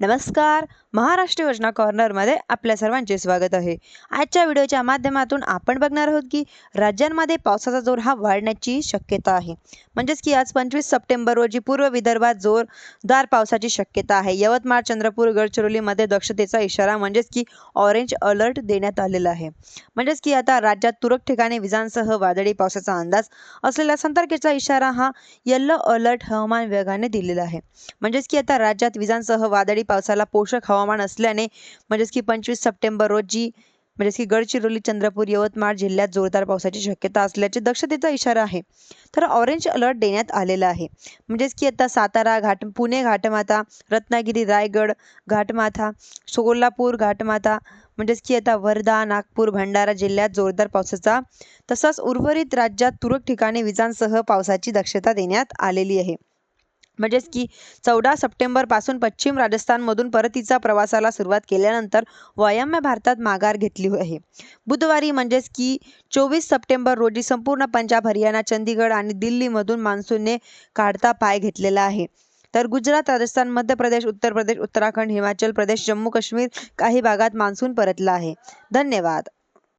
नमस्कार. महाराष्ट्र योजना कॉर्नरमध्ये आपल्या सर्वांचे स्वागत आहे. आजच्या व्हिडिओच्या माध्यमातून आपण बघणार आहोत की राज्यांमध्ये पावसाचा जोर हा वाढण्याची शक्यता आहे. म्हणजेच की आज पंचवीस सप्टेंबर रोजी पूर्व विदर्भात जोरदार पावसाची शक्यता आहे. यवतमाळ चंद्रपूर गडचिरोलीमध्ये दक्षतेचा इशारा म्हणजेच की ऑरेंज अलर्ट देण्यात आलेला आहे. म्हणजेच की आता राज्यात तुरळक ठिकाणी विजांसह वादळी पावसाचा अंदाज असलेल्या संतर्केचा इशारा हा येल्लो अलर्ट हवामान विभागाने दिलेला आहे. म्हणजेच की आता राज्यात विजांसह वादळी पावसाला पोषक हवामान असल्याने म्हणजेच की पंचवीस सप्टेंबर रोजी म्हणजेच की गडचिरोली चंद्रपूर यवतमाळ जिल्ह्यात जोरदार पावसाची शक्यता असल्याचे दक्षतेचा इशारा आहे. तर ऑरेंज अलर्ट देण्यात आलेला आहे. म्हणजेच की आता सातारा घाट पुणे घाटमाता रत्नागिरी रायगड घाटमाथा सोलापूर घाटमाथा म्हणजेच की आता वर्धा नागपूर भंडारा जिल्ह्यात जोरदार पावसाचा तसंच उर्वरित राज्यात तुरळक ठिकाणी विजांसह पावसाची दक्षता देण्यात आलेली आहे. म्हणजेच की चौदा सप्टेंबरपासून पश्चिम राजस्थानमधून परतीचा प्रवासाला सुरुवात केल्यानंतर वायम्य भारतात माघार घेतली आहे. बुधवारी म्हणजेच की चोवीस सप्टेंबर रोजी संपूर्ण पंजाब हरियाणा चंदीगड आणि दिल्लीमधून मान्सूनने काढता पाय घेतलेला आहे. तर गुजरात राजस्थान मध्य प्रदेश उत्तर प्रदेश उत्तराखंड हिमाचल प्रदेश जम्मू काश्मीर काही भागात मान्सून परतला आहे. धन्यवाद.